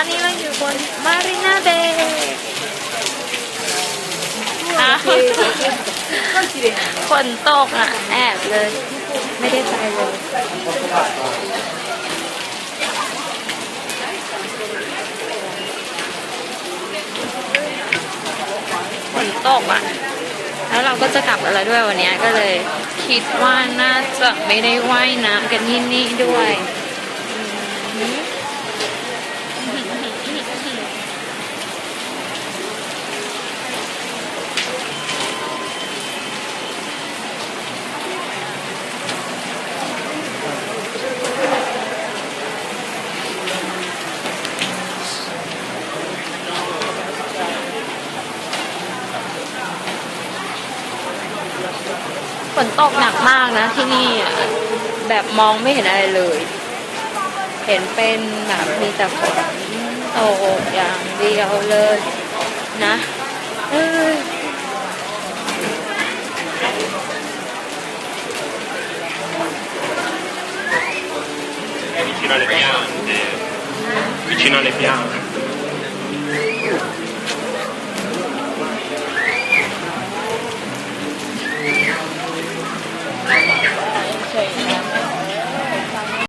อนนี้เราอยู่บนมารีนาเบย์ฝนตกอะ แอบเลย ไม่ได้ใจเลยฝนตกอะ แล้วเราก็จะกลับกันแล้วด้วยวันเนี้ยก็เลย คิดว่าน่าจะไม่ได้ว่ายน้ำกันที่นี่ด้วย นตกหนักมากนะที่นี่อะแบบมองไม่เห็นอะไรเลย เห็นเป็นแบบมีแต่ฝนตกอย่างเดียวเลยนะเอ้ย vicino alle piante, vicino alle piante.